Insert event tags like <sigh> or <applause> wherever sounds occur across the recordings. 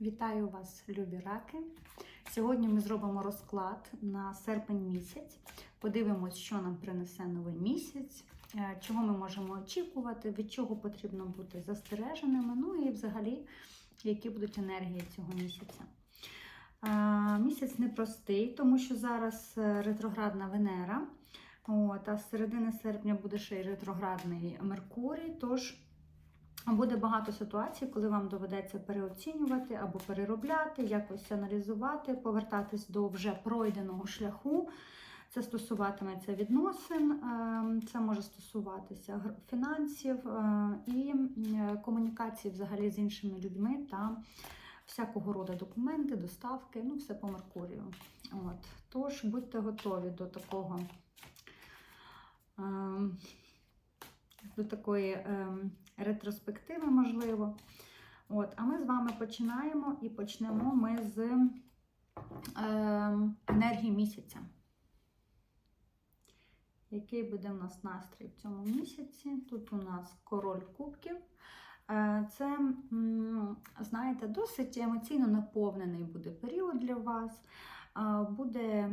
Вітаю вас, любі раки. Сьогодні ми зробимо розклад на серпень місяць. Подивимось, що нам принесе новий місяць, е, чого ми можемо очікувати, від чого потрібно бути застереженими, ну і взагалі, які будуть енергії цього місяця. Місяць непростий, тому що зараз е, ретроградна Венера. От, а з середини серпня буде ще й ретроградний Меркурій. Тож Буде багато ситуацій, коли вам доведеться переоцінювати або переробляти, якось аналізувати, повертатись до вже пройденого шляху. Це стосуватиметься відносин, е, це може стосуватися фінансів е, і комунікації взагалі з іншими людьми та всякого роду документи, доставки, ну все по Меркурію. От. Тож будьте готові до такого. Е, До такої ем, ретроспективи, можливо. От, а ми з вами починаємо і почнемо ми з ем, енергії місяця. Який буде в нас настрій в цьому місяці? Тут у нас король кубків. Е, Це, знаєте, досить емоційно наповнений буде період для вас. Буде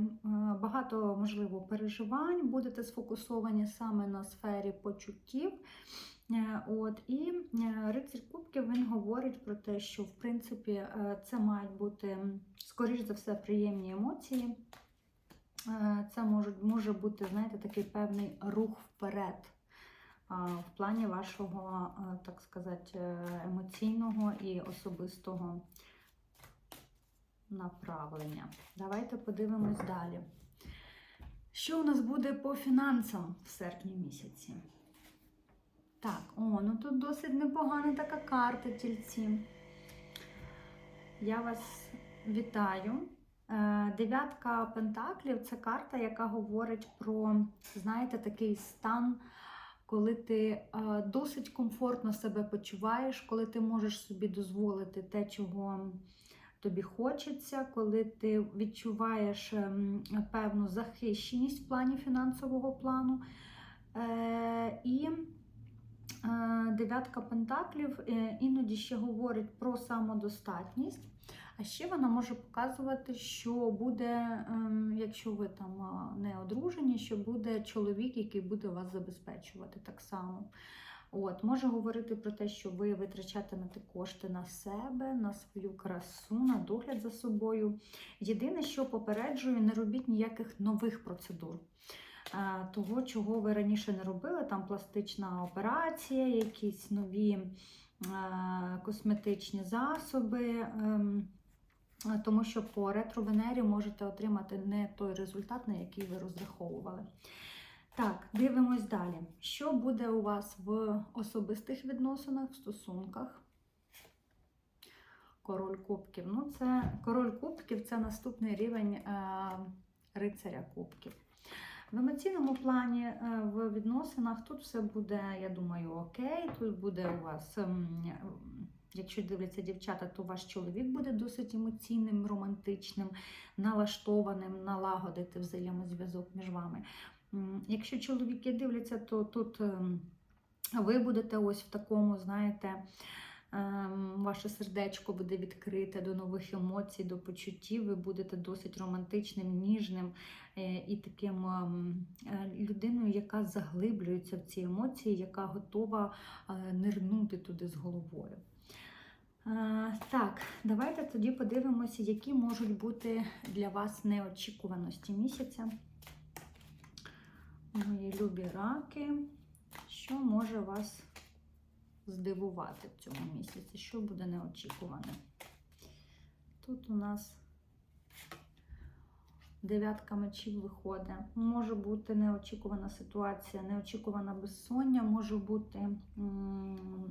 багато, можливо, переживань, будете сфокусовані саме на сфері почуттів. Е, От, і е, рицарь Кубків він говорить про те, що в принципі е, це мають бути, скоріш за все, приємні емоції. Це може, може бути, знаєте, такий певний рух вперед в плані вашого, так сказати, емоційного і особистого направлення. Давайте подивимось далі. Що у нас буде по фінансам в серпні місяці? Так, о, ну тут досить непогана така карта тільці. Я вас вітаю. Е, Дев'ятка Пентаклів це карта, яка говорить про, знаєте, такий стан, коли ти е, досить комфортно себе почуваєш, коли ти можеш собі дозволити те, чого тобі хочеться, коли ти відчуваєш ем, певну захищеність в плані фінансового плану. Е, І Е, Дев'ятка пентаклів е, іноді ще говорить про самодостатність, а ще вона може показувати, що буде, ем, якщо ви там не одружені, що буде чоловік, який буде вас забезпечувати так само. От, Може говорити про те, що ви витрачатимете кошти на себе, на свою красу, на догляд за собою. Єдине, що попереджую, не робіть ніяких нових процедур того, чого ви раніше не робили, там пластична операція, якісь нові косметичні засоби. ем, Тому що по ретровенері можете отримати не той результат, на який ви розраховували. Так, дивимось далі. Що буде у вас в особистих відносинах, в стосунках? Король кубків. Ну, це король кубків це наступний рівень е, рицаря кубків. В емоційному плані е, в відносинах тут все буде, я думаю, окей. Тут буде у вас, ем, якщо дивляться дівчата, то ваш чоловік буде досить емоційним, романтичним, налаштованим, налагодити взаємозв'язок між вами. Якщо чоловіки дивляться, то тут ем, ви будете ось в такому, знаєте, ем, ваше сердечко буде відкрите до нових емоцій, до почуттів. Ви будете досить романтичним, ніжним е, і таким ем, е, людиною, яка заглиблюється в ці емоції, яка готова е, нирнути туди з головою. Так, давайте тоді подивимося, які можуть бути для вас неочікуваності місяця. Мої любі раки, що може вас здивувати в цьому місяці? Що буде неочікуване? Тут у нас дев'ятка мечів виходить. Може бути неочікувана ситуація, неочікувана безсоння, може бути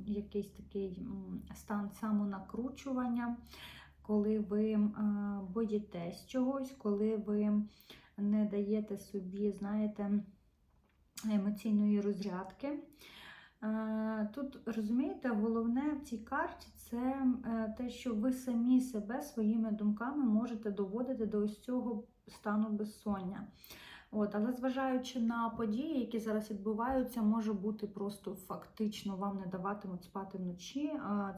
якийсь такий стан самонакручування, коли ви е, боїтесь чогось, коли ви не даєте собі, знаєте, емоційної розрядки. Е, Тут розумієте, головне в цій карті це е, те, що ви самі себе своїми думками можете доводити до ось цього стану безсоння. От, але зважаючи на події, які зараз відбуваються, може бути просто фактично вам не даватимуть спати вночі.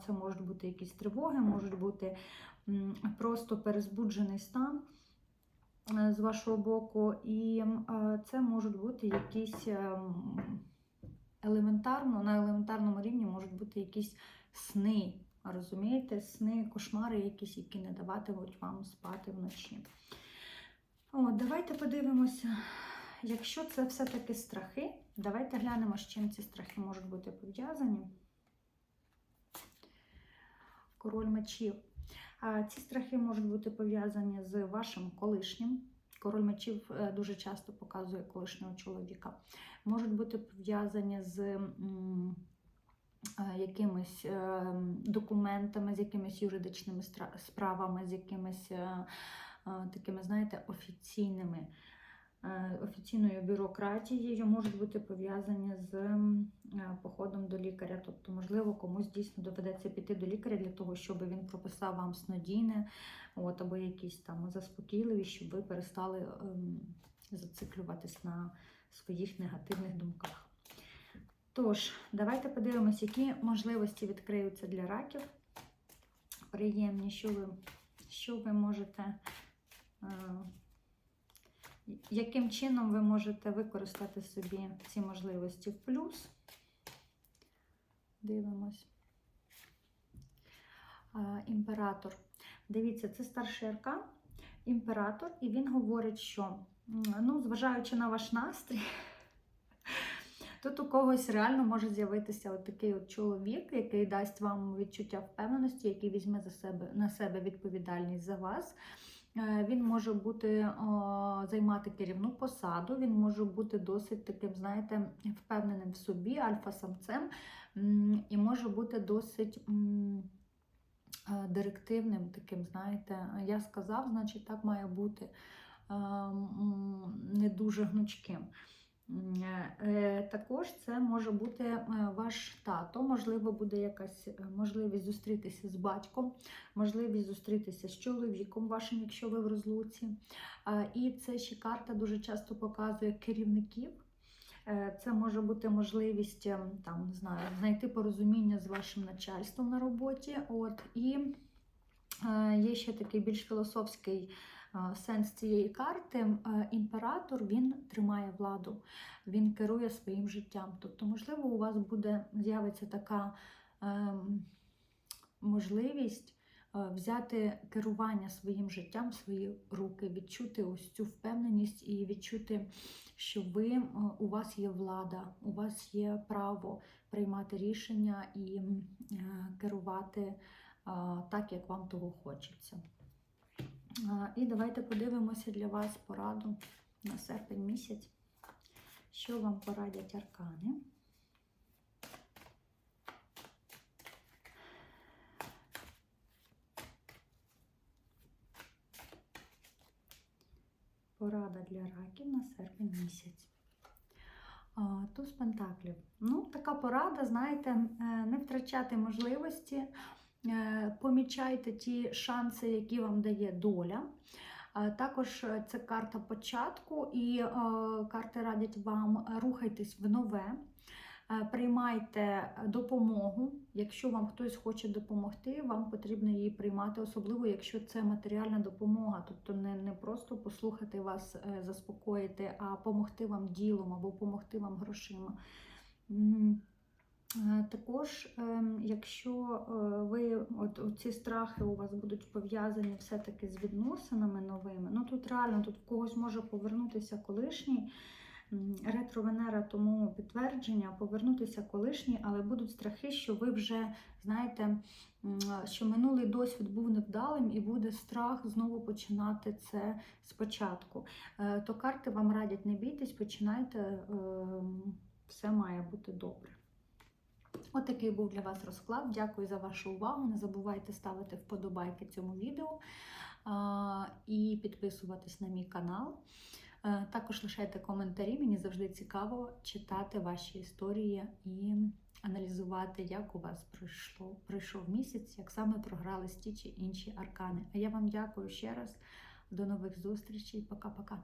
Це можуть бути якісь тривоги, можуть бути просто перезбуджений стан е, з вашого боку, і е, це можуть бути якісь ем, елементарно, на елементарному рівні можуть бути якісь сни. Розумієте, сни, кошмари якісь, які не даватимуть вам спати вночі. О, давайте подивимося, якщо це все-таки страхи, давайте глянемо, з чим ці страхи можуть бути пов'язані. Король мечів. Ці страхи можуть бути пов'язані з вашим колишнім. Король мечів е, дуже часто показує колишнього чоловіка. Можуть бути пов'язані з е, якимись е, документами, з якимись юридичними справами, з якимись такими, знаєте, офіційними. Е, Офіційною бюрократією можуть бути пов'язані з е, походом до лікаря. Тобто, можливо, комусь дійсно доведеться піти до лікаря для того, щоб він прописав вам снодійне, от, або якісь там заспокійливі, щоб ви перестали ем, зациклюватись на своїх негативних думках. Тож, давайте подивимось, які можливості відкриються для раків. Приємні, що ви, що ви можете, е, яким чином ви можете використати собі ці можливості в плюс. Дивимось. Імператор. Дивіться, це старший аркан, імператор, і він говорить, що, ну, зважаючи на ваш настрій, <laughs> Тут у когось реально може з'явитися от такий от чоловік, який дасть вам відчуття впевненості, який візьме за себе на себе відповідальність за вас. Е, Він може бути займати керівну посаду, він може бути досить таким, знаєте, впевненим в собі, альфа-самцем, і може бути досить е, директивним, таким, знаєте, я сказав, значить, так має бути е, не дуже гнучким. Е, Також це може бути е, ваш тато, можливо, буде якась е, можливість зустрітися з батьком, можливість зустрітися з чоловіком вашим, якщо ви в розлуці. І це ще карта дуже часто показує керівників. Це може бути можливість е, там, не знаю, знайти порозуміння з вашим начальством на роботі. От, і є ще такий більш філософський сенс цієї карти. Е, Імператор він тримає владу, він керує своїм життям. Тобто, можливо, у вас буде з'явиться така ем, можливість е, взяти керування своїм життям в свої руки, відчути ось цю впевненість і відчути, що ви е, у вас є влада, у вас є право приймати рішення і е, керувати так, як вам того хочеться. І давайте подивимося для вас пораду на серпень місяць. Що вам порадять аркани? Порада для раків на серпень місяць. Туз Пентаклів. Ну, така порада, знаєте, е, не втрачати можливості, помічайте ті шанси, які вам дає доля. Е, Також е, це карта початку, і е, карти радять вам рухайтесь в нове. Е, Приймайте допомогу. Якщо вам хтось хоче допомогти, вам потрібно її приймати, особливо якщо це матеріальна допомога, тобто не, не просто послухати вас, е, заспокоїти, а допомогти вам ділом або допомогти вам грошима. Е, Також, ем, якщо е, ви от ці страхи у вас будуть пов'язані все-таки з відносинами новими, ну тут реально тут в когось може повернутися колишній ретро-Венера, тому підтвердження, повернутися колишній, але будуть страхи, що ви вже знаєте, що минулий досвід був невдалим і буде страх знову починати це спочатку. Е, То карти вам радять не бійтесь, починайте, ем, все має бути добре. От такий був для вас розклад. Дякую за вашу увагу. Не забувайте ставити вподобайки цьому відео і підписуватись на мій канал. Е, Також лишайте коментарі. Мені завжди цікаво читати ваші історії і аналізувати, як у вас пройшло, пройшов місяць, як саме програлись ті чи інші аркани. А я вам дякую ще раз. До нових зустрічей. Пока-пока.